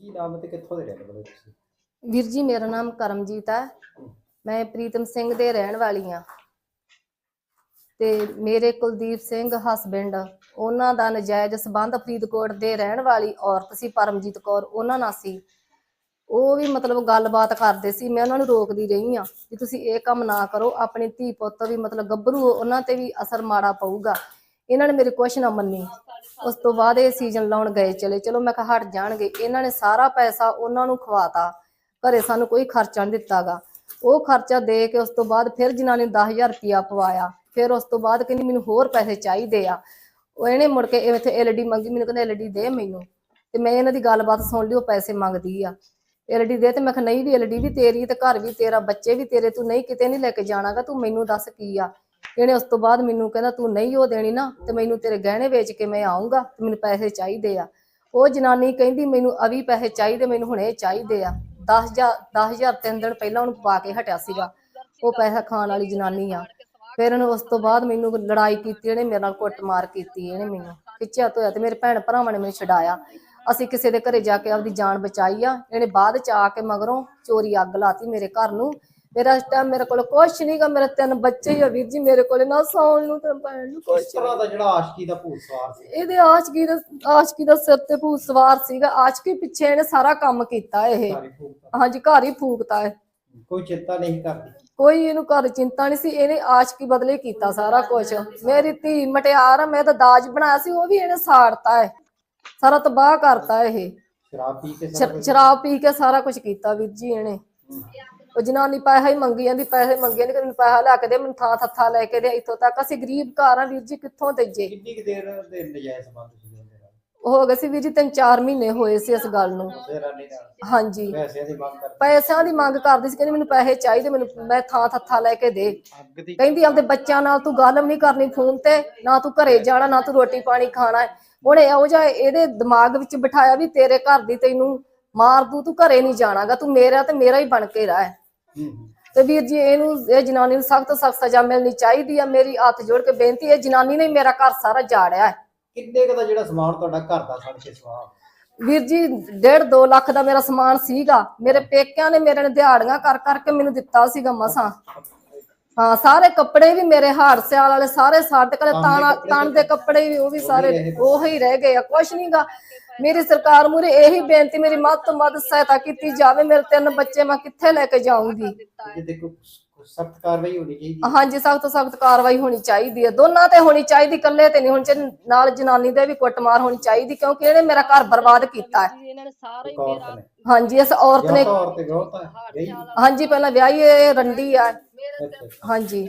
ਕੀ ਨਾਮ ਤੇ ਕਿੱਥੋਂ ਦੇ ਰਹਿਣ ਵਾਲੇ ਤੁਸੀਂ? ਵੀਰ ਜੀ, ਮੇਰਾ ਨਾਮ ਕਰਮਜੀਤ ਹੈ। ਮੈਂ ਪ੍ਰੀਤਮ ਸਿੰਘ ਦੇ ਰਹਿਣ ਵਾਲੀ ਹਾਂ। ਤੇ ਮੇਰੇ ਕੁਲਦੀਪ ਸਿੰਘ ਹਸਬੈਂਡ ਉਹਨਾਂ ਦਾ ਨਜਾਇਜ਼ ਸਬੰਧ ਫਰੀਦਕੋਟ ਦੇ ਰਹਿਣ ਵਾਲੀ ਔਰਤ ਸੀ, ਪਰਮਜੀਤ ਕੌਰ। ਉਹਨਾਂ ਨਾਲ ਸੀ। ਉਹ ਵੀ ਮਤਲਬ ਗੱਲਬਾਤ ਕਰਦੇ ਸੀ। ਮੈਂ ਉਹਨਾਂ ਨੂੰ ਰੋਕਦੀ ਰਹੀ ਆ ਕਿ ਤੁਸੀਂ ਇਹ ਕੰਮ ਨਾ ਕਰੋ। ਆਪਣੀ ਧੀ ਪੁੱਤ ਵੀ ਮਤਲਬ ਗੱਭਰੂ, ਉਹਨਾਂ ਤੇ ਵੀ ਅਸਰ ਮਾੜਾ ਪਊਗਾ। ਇਹਨਾਂ ਨੇ ਮੇਰੀ ਕੁਛ ਨਾ ਮੰਨੀ। ਉਸ ਤੋਂ ਬਾਅਦ ਇਹ ਸੀਜ਼ਨ ਲਾਉਣ ਗਏ ਚਲੇ। ਚਲੋ ਮੈਂ ਕਿਹਾ ਹਟ ਜਾਣਗੇ। ਇਹਨਾਂ ਨੇ ਸਾਰਾ ਪੈਸਾ ਉਹਨਾਂ ਨੂੰ ਖਵਾਤਾ। ਘਰੇ ਸਾਨੂੰ ਕੋਈ ਖਰਚਾ ਨਹੀਂ ਦਿੱਤਾਗਾ। ਉਹ ਖਰਚਾ ਦੇ ਕੇ ਉਸ ਤੋਂ ਬਾਅਦ ਫਿਰ ਜਨਾਨੀ ਨੇ 10000 ਰੁਪਇਆ ਪਵਾਇਆ, ਫਿਰ ਉਸ ਤੋਂ ਬਾਅਦ ਕਹਿੰਦੀ ਮੈਨੂੰ ਹੋਰ ਪੈਸੇ ਚਾਹੀਦੇ ਆ। ਉਹ ਇਹਨੇ ਮੁੜ ਕੇ ਇੱਥੇ ਐਲਡੀ ਮੰਗੀ, ਮੈਨੂੰ ਕਹਿੰਦਾ ਐਲਡੀ ਦੇ ਮੈਨੂੰ। ਤੇ ਮੈਂ ਇਹਨਾਂ ਦੀ ਗੱਲਬਾਤ ਸੁਣ ਲਈ, ਉਹ ਪੈਸੇ ਮੰਗਦੀ ਆ। ਐਲਡੀ ਦੇ ਤੇ ਮੈਂ ਕਿਹਾ, ਨਹੀਂ ਵੀ ਐਲਡੀ ਵੀ ਤੇਰੀ ਤੇ ਘਰ ਵੀ ਤੇਰਾ, ਬੱਚੇ ਵੀ ਤੇਰੇ, ਤੂੰ ਨਹੀਂ ਕਿਤੇ ਨਹੀਂ ਲੈ ਕੇ ਜਾਣਾਗਾ, ਤੂੰ ਮੈਨੂੰ ਦੱਸ ਕੀ ਆ? ਇਹਨੇ ਉਸ ਤੋਂ ਬਾਅਦ ਮੈਨੂੰ ਕਹਿੰਦਾ, ਤੂੰ ਨਹੀਂ ਉਹ ਦੇਣੀ ਨਾ, ਤੇ ਮੈਨੂੰ ਤੇਰੇ ਗਹਿਣੇ ਵੇਚ ਕੇ ਮੈਂ ਆਉਂਗਾ ਤੇ ਮੈਨੂੰ ਪੈਸੇ ਚਾਹੀਦੇ ਆ। ਉਹ ਜਨਾਨੀ ਕਹਿੰਦੀ, ਮੈਨੂੰ ਅਵੀ ਪੈਸੇ ਚਾਹੀਦੇ, ਮੈਨੂੰ ਹੁਣੇ ਚਾਹੀਦੇ ਆ। 10000 10000 ਤਿੰਨ ਦਿਨ ਪਹਿਲਾਂ ਉਹਨੂੰ ਪਾ ਕੇ ਹਟਿਆ ਸੀਗਾ। ਉਹ ਪੈਸਾ ਖਾਣ ਵਾਲੀ ਜਨਾਨੀ ਆ। ਫਿਰ ਉਹਨੇ ਉਸ ਤੋਂ ਬਾਅਦ ਮੈਨੂੰ ਲੜਾਈ ਕੀਤੀ, ਇਹਨੇ ਮੇਰੇ ਨਾਲ ਕੁੱਟਮਾਰ ਕੀਤੀ, ਇਹਨੇ ਮੈਨੂੰ ਖਿੱਚਿਆ ਧੋਇਆ ਤੇ ਮੇਰੇ ਭੈਣ ਭਰਾਵਾਂ ਨੇ ਮੈਨੂੰ ਛਡਾਇਆ। ਅਸੀਂ ਕਿਸੇ ਦੇ ਘਰੇ ਜਾ ਕੇ ਆਪਦੀ ਜਾਨ ਬਚਾਈ ਆ। ਇਹਨੇ ਬਾਅਦ ਚ ਆ ਕੇ ਮਗਰੋਂ ਚੋਰੀ ਅੱਗ ਲਾਤੀ ਮੇਰੇ ਘਰ ਨੂੰ। ਮੇਰਾ ਇਸ ਟਾਈਮ ਮੇਰੇ ਕੋਲ ਕੁਛ ਨਹੀਂਗਾ ਮੇਰੇ ਤਿੰਨ ਬੱਚੇ ਹੀ ਆ ਵੀਰ ਜੀ ਮੇਰੇ ਕੋਲ ਨਾ ਸੌਣ ਨੂੰ ਤੇ ਪੈਣ ਨੂੰ ਕੁਛ ਕਿਸ ਤਰ੍ਹਾਂ ਦਾ ਜਿਹੜਾ ਆਸ਼ਕੀ ਦਾ ਭੂਤ ਸਵਾਰ ਸੀ? ਇਹਦੇ ਆਸ਼ਕੀ ਦਾ ਆਸ਼ਕੀ ਦਾ ਸਿਰ ਤੇ ਭੂਤ ਸਵਾਰ ਸੀਗਾ। ਆਸ਼ਕੀ ਪਿੱਛੇ ਇਹਨੇ ਸਾਰਾ ਕੰਮ ਕੀਤਾ ਇਹ। ਸਾਰੀ ਹਾਂਜੀ ਘਰ ਹੀ ਫੂਕਤਾ ਹੈ ਕੋਈ ਚਿੰਤਾ ਨਹੀਂ ਕਰਦੀ? ਕੋਈ ਇਹਨੂੰ ਘਰ ਚਿੰਤਾ ਨਹੀਂ ਸੀ ਇਹਨੇ ਆਸ਼ਕੀ ਬਦਲੇ ਕੀਤਾ ਸਾਰਾ ਕੁਝ ਮੇਰੀ ਧੀ ਮਟਿਆਰ ਆ ਮੈਂ ਤਾਂ ਦਾਜ ਬਣਾਇਆ ਸੀ ਉਹ ਵੀ ਇਹਨੇ ਸਾੜਤਾ ਹੈ ਸਾਰਾ ਤਬਾਹ ਕਰਤਾ ਇਹ। ਸ਼ਰਾਬ ਪੀ ਕੇ ਸਾਰਾ ਸ਼ਰ- ਸ਼ਰਾਬ ਪੀ ਕੇ ਸਾਰਾ ਕੁਝ ਕੀਤਾ ਵੀਰ ਜੀ ਇਹਨੇ। ਉਹ ਜਨਾਨੀ ਪੈਸਾ ਹੀ ਮੰਗੀ ਜਾਂਦੀ ਪੈਸੇ ਮੰਗੇ ਨਹੀਂ ਕਿ ਮੈਨੂੰ ਪੈਸਾ ਲੈ ਕੇ ਦੇ ਮੈਨੂੰ ਥਾਂ ਥੱਥਾ ਲੈ ਕੇ ਦੇ ਇੱਥੋਂ ਤੱਕ। ਅਸੀਂ ਗਰੀਬ ਘਰ ਆ ਵੀਰ ਜੀ ਕਿੱਥੋਂ ਦੇਈਏ? ਕਿੰਨੀ ਕੁ ਦੇਰ ਦੇ ਨਜਾਇਜ਼ ਸੰਬੰਧ ਸੀ ਉਹਦੇ ਨਾਲ? ਹੋ ਗਏ ਸੀ ਵੀਰ ਜੀ ਤਿੰਨ ਚਾਰ ਮਹੀਨੇ ਹੋਏ ਸੀ ਇਸ ਗੱਲ ਨੂੰ। ਨਾਲ? ਹਾਂਜੀ। ਪੈਸਿਆਂ ਦੀ ਮੰਗ ਕਰ ਪੈਸਿਆਂ ਦੀ ਮੰਗ ਕਰਦੀ ਸੀ ਕਹਿੰਦੀ ਮੈਨੂੰ ਪੈਸੇ ਚਾਹੀਦੇ ਮੈਨੂੰ ਮੈਂ ਥਾਂ ਥੱਥਾ ਲੈ ਕੇ ਦੇ। ਅੱਗ ਦੀ ਕਹਿੰਦੀ ਆਪਦੇ ਬੱਚਿਆਂ ਨਾਲ ਤੂੰ ਗੱਲ ਵੀ ਨਹੀਂ ਕਰਨੀ ਫੋਨ ਤੇ ਨਾ ਤੂੰ ਘਰੇ ਜਾਣਾ ਨਾ ਤੂੰ ਰੋਟੀ ਪਾਣੀ ਖਾਣਾ। ਹੈ ਹੁਣ ਇਹੋ ਜਿਹਾ ਇਹਦੇ ਦਿਮਾਗ ਵਿੱਚ ਬਿਠਾਇਆ ਵੀ ਤੇਰੇ ਘਰ ਦੀ ਤੈਨੂੰ ਮਾਰ ਦੂ ਤੂੰ ਘਰੇ ਨਹੀਂ ਜਾਣਾਗਾ ਤੂੰ ਮੇਰਾ ਤੇ ਮੇਰਾ ਹੀ ਬਣ ਕੇ ਰਹਿ। ਤੇ ਵੀਰ ਜੀ ਇਹਨੂੰ ਇਹ ਜਨਾਨੀ ਨੂੰ ਸਖਤ ਸਖਤ ਸਜ਼ਾ ਮਿਲਣੀ ਚਾਹੀਦੀ ਆ। ਮੇਰੀ ਹੱਥ ਜੋੜ ਕੇ ਬੇਨਤੀ ਹੈ ਜਨਾਨੀ ਨੇ ਮੇਰਾ ਘਰ ਸਾਰਾ ਜਾੜਿਆ ਕਿੰਨੇ ਕੁ ਦਾ ਜਿਹੜਾ ਸਮਾਨ ਤੁਹਾਡਾ ਘਰ ਦਾ ਸੜ ਕੇ ਸਵਾਹ ਵੀਰ ਜੀ 1.5 2 ਲੱਖ ਦਾ ਮੇਰਾ ਸਮਾਨ ਸੀਗਾ। ਮੇਰੇ ਪੇਕਿਆਂ ਨੇ ਮੇਰੇ ਨੇ ਦਿਹਾੜੀਆਂ ਕਰ ਕਰਕੇ ਮੈਨੂੰ ਦਿੱਤਾ ਸੀਗਾ ਮਸਾਂ। ਹਾਂ ਸਾਰੇ ਕੱਪੜੇ ਵੀ ਮੇਰੇ ਹਾਰ ਸਿਆਲ ਵਾਲੇ ਸਾਰੇ ਸਾਡੇ ਕੋਲੇ ਤਾਣਾ ਤਣ ਦੇ ਕੱਪੜੇ ਵੀ ਉਹ ਵੀ ਸਾਰੇ ਉਹ ਹੀ ਰਹਿ ਗਏ ਆ ਕੁਛ ਨਹੀਂਗਾ ਮੇਰੀ ਸਰਕਾਰ ਮੂਰੇ ਇਹੀ ਬੇਨਤੀ ਮੇਰੀ ਮੱਤ ਤੋਂ ਮੱਤ ਸਹਾਇਤਾ ਕੀਤੀ ਜਾਵੇ ਮੇਰੇ ਤਿੰਨ ਬੱਚੇ ਮੈਂ ਕਿੱਥੇ ਲੈ ਕੇ ਜਾਊਂਗੀ। ਜੇ ਦੇਖੋ ਸਖਤ ਕਾਰਵਾਈ ਹੋਣੀ ਚਾਹੀਦੀ ਹਾਂਜੀ ਸਖਤ ਸਖਤ ਕਾਰਵਾਈ ਹੋਣੀ ਚਾਹੀਦੀ ਹੈ। ਦੋਨਾਂ ਤੇ ਹੋਣੀ ਚਾਹੀਦੀ ਇਕੱਲੇ ਤੇ ਨਹੀਂ ਹੋਣੀ ਚਾਹੀਦੀ ਨਾਲ ਜਨਾਨੀ ਦੇ ਵੀ ਕੁੱਟਮਾਰ ਹੋਣੀ ਚਾਹੀਦੀ ਕਿਉਂਕਿ ਇਹਨੇ ਮੇਰਾ ਘਰ ਬਰਬਾਦ ਕੀਤਾ ਹੈ। ਇਹਨਾਂ ਨੇ ਸਾਰਾ ਹੀ ਕੌਰ ਮੇਰਾ ਨੇ। ਹਾਂਜੀ ਇਸ ਔਰਤ ਨੇ ਹਾਂਜੀ ਪਹਿਲਾਂ ਵਿਆਹੀ ਇਹ ਰੰਡੀ ਆ। ਹਾਂਜੀ।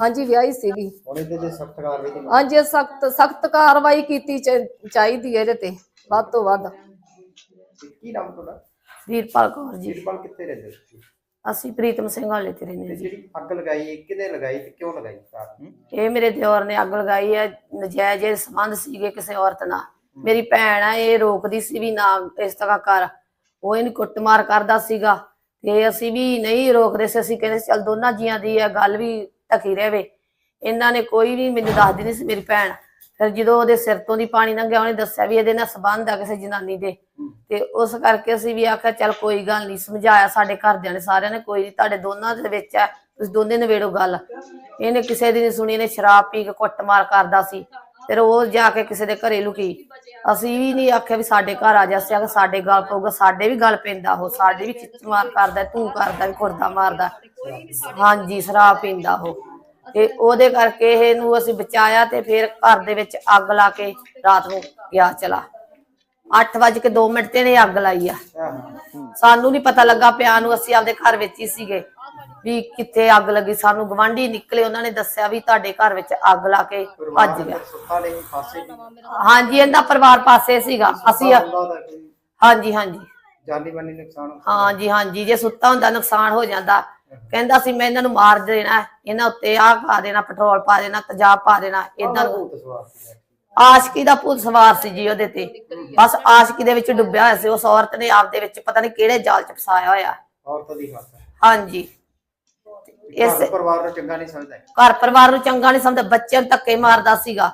ਹਾਂਜੀ ਵਿਆਹੀ ਸੀਗੀ। ਹੁਣ ਇਹਦੇ ਤੇ ਸਖਤ ਕਾਰਵਾਈ ਦੀ ਮੰਗ ਹਾਂਜੀ ਸਖਤ ਸਖਤ ਕਾਰਵਾਈ ਕੀਤੀ ਚ- ਚਾਹੀਦੀ ਹੈ ਇਹਦੇ ਤੇ ਵੱਧ ਤੋਂ ਵੱਧ। ਕੀ ਨਾਮ ਤੁਹਾਡਾ? ਵੀਰਪਾਲ ਕੌਰ ਜੀ। ਵੀਰਪਾਲ ਕਿੱਥੇ ਰਹਿੰਦੇ ਤੁਸੀਂ? ਅਸੀਂ ਪ੍ਰੀਤਮ ਸਿੰਘ ਵਾਲੇ ਤੇ ਰਹਿੰਦੇ ਤੇ ਜੀ। ਜਿਹੜੀ ਅੱਗ ਲਗਾਈ ਇਹ ਕਿਹਨੇ ਲਗਾਈ ਤੇ ਕਿਉਂ ਲਗਾਈ? ਕਾਰਨ ਇਹ ਮੇਰੇ ਦਿਓਰ ਨੇ ਅੱਗ ਲਗਾਈ ਹੈ ਨਜਾਇਜ਼ ਇਹ ਸੰਬੰਧ ਸੀਗੇ ਕਿਸੇ ਔਰਤ ਨਾਲ। ਮੇਰੀ ਭੈਣ ਆ ਇਹ ਰੋਕਦੀ ਸੀ ਵੀ ਨਾ ਇਸ ਤਰ੍ਹਾਂ ਕਰ। ਉਹ ਇਹਨੂੰ ਕੁੱਟਮਾਰ ਕਰਦਾ ਸੀਗਾ। ਤੇ ਅਸੀਂ ਵੀ ਨਹੀਂ ਰੋਕਦੇ ਸੀ ਅਸੀਂ ਕਹਿੰਦੇ ਸੀ, ਚੱਲ ਦੋਨਾਂ ਜੀਆਂ ਦੀ ਇਹ ਗੱਲ ਵੀ ਢਕੀ ਰਹੇ ਇਹਨਾਂ ਨੇ ਕੋਈ ਵੀ ਮੈਨੂੰ ਦੱਸਦੀ ਨਹੀਂ ਸੀ ਮੇਰੀ ਭੈਣ। ਫਿਰ ਜਦੋਂ ਉਹਦੇ ਸਿਰ ਤੋਂ ਦੀ ਪਾਣੀ ਲੰਘਿਆ ਉਹਨੇ ਦੱਸਿਆ ਵੀ ਇਹਦੇ ਨਾਲ ਸੰਬੰਧ ਆ ਕਿਸੇ ਜਨਾਨੀ ਦੇ। ਤੇ ਉਸ ਕਰਕੇ ਅਸੀਂ ਵੀ ਆਖਿਆ ਚੱਲ ਕੋਈ ਗੱਲ ਨਹੀਂ ਸਮਝਾਇਆ ਸਾਡੇ ਘਰਦਿਆਂ ਨੇ ਸਾਰਿਆਂ ਨੇ ਕੋਈ ਨਹੀਂ ਤੁਹਾਡੇ ਦੋਨਾਂ ਦੇ ਵਿੱਚ ਆ ਤੁਸੀਂ ਦੋਨੇ ਨਵੇੜੋ ਗੱਲ। ਇਹਨੇ ਕਿਸੇ ਦੀ ਨਹੀਂ ਸੁਣੀ ਇਹਨੇ ਸ਼ਰਾਬ ਪੀ ਕੇ ਕੁੱਟਮਾਰ ਕਰਦਾ ਸੀ। ਫਿਰ ਉਹ ਜਾ ਕੇ ਕਿਸੇ ਦੇ ਘਰੇ ਲੁਕੀ। ਅਸੀਂ ਵੀ ਨਹੀਂ ਆਖਿਆ ਵੀ ਸਾਡੇ ਘਰ ਆ ਜਾ ਅਸੀਂ ਆਖਿਆ ਸਾਡੇ ਗੱਲ ਪਊਗਾ ਸਾਡੇ ਵੀ ਗੱਲ ਪੈਂਦਾ ਉਹ ਸਾਡੇ ਵੀ ਚਿੱਚਮਾਰ ਕਰਦਾ ਤੂੰ ਕਰਦਾ ਵੀ ਖੁਰਦਾ ਮਾਰਦਾ। ਹਾਂਜੀ ਸ਼ਰਾਬ ਪੀਂਦਾ ਉਹ। ਤੇ ਉਹਦੇ ਕਰਕੇ ਇਹਨੂੰ ਅਸੀਂ ਬਚਾਇਆ ਤੇ ਫਿਰ ਘਰ ਦੇ ਵਿੱਚ ਅੱਗ ਲਾ ਕੇ ਰਾਤ ਨੂੰ ਗਿਆ ਚਲਾ। 8 ਵਜੇ ਕੇ 2 ਮਿੰਟ ਤੇ ਨੇ ਅੱਗ ਲਾਈ ਆ। ਸਾਨੂੰ ਨਹੀਂ ਪਤਾ ਲੱਗਾ ਪਿਆ ਨੂੰ ਅਸੀਂ ਆਪਦੇ ਘਰ ਵਿੱਚ ਹੀ ਸੀਗੇ। ਵੀ ਕਿੱਥੇ ਅੱਗ ਲੱਗੀ ਸਾਨੂੰ ਗਵਾਂਢੀ ਨਿਕਲੇ ਉਹਨਾਂ ਨੇ ਦੱਸਿਆ ਵੀ ਤੁਹਾਡੇ ਘਰ ਵਿੱਚ ਅੱਗ ਲਾ ਕੇ ਭੱਜ ਗਿਆ। ਨਹੀਂ ਹਾਂਜੀ ਇਹਦਾ ਪਰਿਵਾਰ ਪਾਸੇ ਸੀਗਾ। ਅਸੀਂ ਦਾ ਹਾਂਜੀ ਹਾਂਜੀ। ਜਾਨੀ ਮਾਨੀ ਨੁਕਸਾਨ ਹੋ ਹਾਂਜੀ ਹਾਂਜੀ। ਜੇ ਸੁੱਤਾ ਹੁੰਦਾ ਨੁਕਸਾਨ ਹੋ ਜਾਂਦਾ। ਕਹਿੰਦਾ ਸੀ ਮੈਂ ਇਹਨਾਂ ਨੂੰ ਮਾਰ ਦੇਣਾ। ਇਹਨਾਂ ਉੱਤੇ ਆਹ ਪਾ ਦੇਣਾ ਪੈਟਰੋਲ ਪਾ ਦੇਣਾ ਤੇਜ਼ਾਬ ਪਾ ਦੇਣਾ। ਇਦਾਂ ਆਸ਼ਕੀ ਦਾ ਭੂਤ ਸਵਾਰ ਸੀ ਜੀ ਉਹਦੇ ਤੇ। ਬਸ ਆਸ਼ਕੀ ਦੇ ਵਿੱਚ ਡੁੱਬਿਆ ਹੋਇਆ ਸੀ। ਉਸ ਔਰਤ ਨੇ ਆਪਦੇ ਵਿੱਚ ਪਤਾ ਨਹੀਂ ਕਿਹੜੇ ਜਾਲ ਚ ਫਸਾਇਆ ਹੋਇਆ। ਔਰਤ ਦੀ ਹੱਥ ਹਾਂਜੀ। ਇਸ ਘਰ ਪਰਿਵਾਰ ਨੂੰ ਚੰਗਾ ਨਹੀਂ ਸਮਝਦਾ ਘਰ ਪਰਿਵਾਰ ਨੂੰ ਚੰਗਾ ਨਹੀਂ ਸਮਝਦਾ ਬੱਚਿਆਂ ਨੂੰ ਧੱਕੇ ਮਾਰਦਾ ਸੀਗਾ।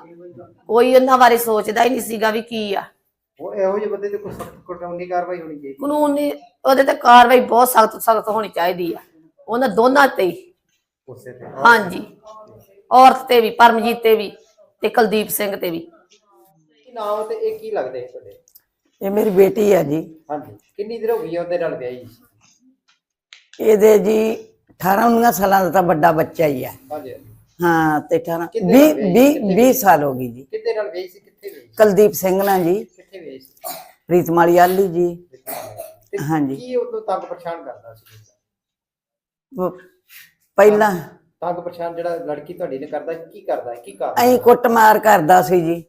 ਕੋਈ ਉਹਨਾਂ ਬਾਰੇ ਸੋਚਦਾ ਹੀ ਨਹੀਂ ਸੀਗਾ ਵੀ ਕੀ ਆ। ਉਹ ਇਹੋ ਜਿਹੇ ਬੰਦੇ ਤੇ ਕੋਈ ਸਖਤ ਕਾਨੂੰਨੀ ਕਾਰਵਾਈ ਹੋਣੀ ਚਾਹੀਦੀ। ਕਾਨੂੰਨੀ ਉਹਦੇ ਤੇ ਕਾਰਵਾਈ ਬਹੁਤ ਸਖਤ ਸਖਤ ਹੋਣੀ ਚਾਹੀਦੀ ਆ। ਉਹਨਾਂ ਦੋਨਾਂ ਤੇ ਹੀ। ਉਸੇ ਤੇ। ਹਾਂਜੀ। ਔਰਤ ਤੇ ਵੀ ਪਰਮਜੀਤ ਤੇ ਵੀ ਤੇ ਕੁਲਦੀਪ ਸਿੰਘ ਤੇ ਵੀ। ਕੀ ਨਾਮ ਤੇ ਇਹ ਕੀ ਲੱਗਦੇ ਹੈ ਤੁਹਾਡੇ? ਇਹ ਮੇਰੀ ਬੇਟੀ ਹੈ ਜੀ। ਹਾਂਜੀ। ਕਿੰਨੀ ਦੇਰ ਹੋ ਗਈ ਹੈ ਉਹਦੇ ਨਾਲ ਵਿਆਹੀ? ਇਹਦੇ ਜੀ 18 19 ਸਾਲਾਂ ਦਾ ਤਾਂ ਵੱਡਾ ਬੱਚਾ ਹੀ ਹੈ ਹਾਂਜੀ। ਹਾਂ ਤੇ 18 ਕਿੰਨੇ 20 ਨਾਲ ਵਿਆਹੀ? 20 20 ਸਾਲ ਹੋ ਗਈ ਜੀ। ਕਿੱਥੇ ਨਾਲ ਵਿਆਹੀ ਸੀ? ਕਿੱਥੇ ਸੀ? ਕੁਲਦੀਪ ਸਿੰਘ ਨਾਲ ਜੀ। ਕਿੱਥੇ ਵਿਆਹੀ ਸੀ? ਰੀਤਮਾਲੀ ਆਲੀ ਜੀ। ਹਾਂਜੀ। ਕੀ ਉਦੋਂ ਤੰਗ ਪਰੇਸ਼ਾਨ ਕਰਦਾ ਸੀ? ਉਹ ਪਹਿਲਾਂ ਤੰਗ ਪਰੇਸ਼ਾਨ ਜਿਹੜਾ ਲੜਕੀ ਤੁਹਾਡੀ ਨੇ ਕਰਦਾ ਕੀ ਕਰਦਾ? ਕੀ ਕਰਦਾ ਐਂ ਕੁੱਟਮਾਰ ਕਰਦਾ ਸੀ ਜੀ।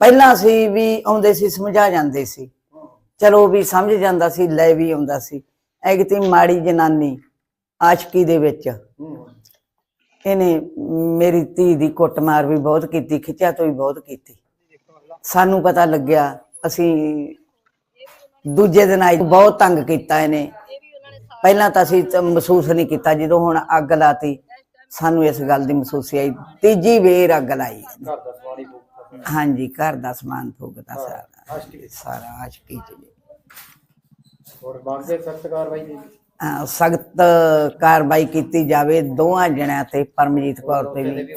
ਪਹਿਲਾਂ ਸੀ ਵੀ ਆਉਂਦੇ ਸੀ ਸਮਝਾ ਜਾਂਦੇ ਸੀ। ਚਲੋ ਵੀ ਸਮਝ ਜਾਂਦਾ ਸੀ ਲੈ ਵੀ ਆਉਂਦਾ ਸੀ। ਐ ਕਿਤੇ ਮਾੜੀ ਜਨਾਨੀ। ਆਸ਼ਕੀ ਦੇ ਵਿੱਚ। ਇਹਨੇ ਮੇਰੀ ਧੀ ਦੀ ਕੁੱਟਮਾਰ ਵੀ ਬਹੁਤ ਕੀਤੀ, ਖਿੱਚਿਆ ਤੋਂ ਵੀ ਬਹੁਤ ਕੀਤੀ। ਸਾਨੂੰ ਪਤਾ ਲੱਗਿਆ, ਅਸੀਂ ਦੂਜੇ ਦਿਨ ਆਈ ਬਹੁਤ ਤੰਗ ਕੀਤਾ ਇਹਨੇ। ਪਹਿਲਾਂ ਤਾਂ ਅਸੀਂ ਮਹਿਸੂਸ ਨਹੀਂ ਕੀਤਾ, ਜਦੋਂ ਹੁਣ ਅੱਗ ਲਾਤੀ, ਸਾਨੂੰ ਇਸ ਗੱਲ ਦੀ ਮਹਿਸੂਸੀ ਆਈ। ਤੀਜੀ ਵੇਰ ਅੱਗ ਲਾਈ। ਹਾਂਜੀ, ਘਰ ਦਾ ਸਮਾਨ ਫੂਕਦਾ ਸਾਰਾ। ਸਾਰਾ ਆਸ਼ਕੀ ਚ। ਹੋਰ ਮੰਗਦੇ ਸਖਤ ਕਾਰਵਾਈ ਦੀ ਸਖਤ ਕਾਰਵਾਈ ਕੀਤੀ ਜਾਵੇ ਦੋਹਾਂ ਜਣਿਆਂ ਤੇ ਪਰਮਜੀਤ ਕੌਰ ਤੇ ਵੀ।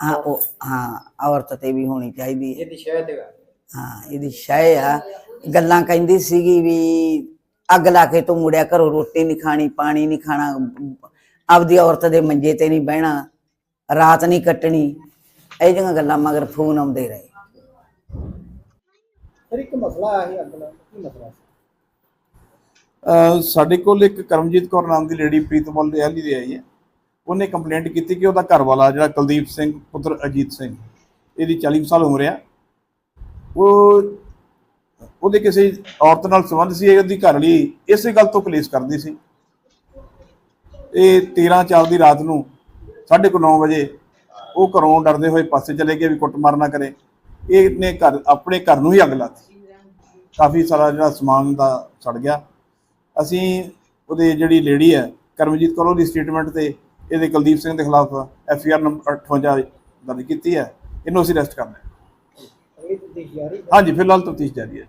ਹਾਂ ਉਹ ਹਾਂ ਔਰਤ ਤੇ ਵੀ ਹੋਣੀ ਚਾਹੀਦੀ ਹੈ। ਇਹਦੀ ਸ਼ਾਇਦ ਹੈ ਹਾਂ ਇਹਦੀ ਸ਼ੈ ਆ। ਗੱਲਾਂ ਕਹਿੰਦੀ ਸੀਗੀ ਵੀ ਅੱਗ ਲਾ ਕੇ ਤੂੰ ਮੁੜਿਆ ਘਰੋਂ ਰੋਟੀ ਨਹੀਂ ਖਾਣੀ ਪਾਣੀ ਨਹੀਂ ਖਾਣਾ ਆਪਦੀ ਔਰਤ ਦੇ ਮੰਜੇ ਤੇ ਨਹੀਂ ਬਹਿਣਾ ਰਾਤ ਨਹੀਂ ਕੱਟਣੀ ਇਹ ਜਿਹੀਆਂ ਗੱਲਾਂ ਮਗਰ ਫੋਨ ਆਉਂਦੇ ਰਹੇ। ਸਰ ਇੱਕ ਮਸਲਾ ਸੀ ਅੱਗ ਦਾ ਕੀ ਮਸਲਾ ਸਾਡੇ ਕੋਲ ਇੱਕ ਕਰਮਜੀਤ ਕੌਰ ਨਾਮ ਦੀ ਲੇਡੀ ਪ੍ਰੀਤਮਲ ਦੇ ਦੀ ਆਈ ਹੈ। ਉਹਨੇ ਕੰਪਲੇਂਟ ਕੀਤੀ ਕਿ ਉਹਦਾ ਘਰ ਵਾਲਾ ਜਿਹੜਾ ਕੁਲਦੀਪ ਸਿੰਘ, ਪੁੱਤਰ ਅਜੀਤ ਸਿੰਘ, ਇਹਦੀ 40 ਸਾਲ ਉਮਰ ਆ। ਉਹ, ਉਹਦੇ ਕਿਸੇ ਔਰਤ ਨਾਲ ਸੰਬੰਧ ਸੀ, ਉਹਦੀ ਘਰ ਲਈ ਇਸੇ ਗੱਲ ਤੋਂ ਕਲੇਸ਼ ਕਰਦੀ ਸੀ। ਇਹ 13 ਚਾਰ ਦੀ ਰਾਤ ਨੂੰ 9:30 ਵਜੇ ਉਹ ਘਰੋਂ ਡਰਦੇ ਹੋਏ ਪਾਸੇ ਚਲੇ ਗਏ ਵੀ ਕੁੱਟਮਾਰ ਨਾ ਕਰੇ। ਇਹਨੇ ਘਰ, ਆਪਣੇ ਘਰ ਨੂੰ ਹੀ ਅੱਗ ਲਾਤੀ। ਕਾਫੀ ਸਾਰਾ ਜਿਹੜਾ ਸਮਾਨ ਦਾ ਸੜ ਗਿਆ। ਅਸੀਂ ਉਹਦੇ ਜਿਹੜੀ ਲੇਡੀ ਹੈ ਕਰਮਜੀਤ ਕੌਰ ਉਹਦੀ ਸਟੇਟਮੈਂਟ ਤੇ ਇਹਦੇ ਕੁਲਦੀਪ ਸਿੰਘ ਦੇ ਖਿਲਾਫ ਐਫ ਆਈ ਆਰ ਨੰਬਰ 58 ਦਰਜ ਕੀਤੀ ਹੈ। ਇਹਨੂੰ ਅਸੀਂ ਅਰੈਸਟ ਕਰਨਾ ਹੈ। ਹਾਂਜੀ ਫਿਲਹਾਲ ਤਫਤੀਸ਼ ਜਾਰੀ ਹੈ।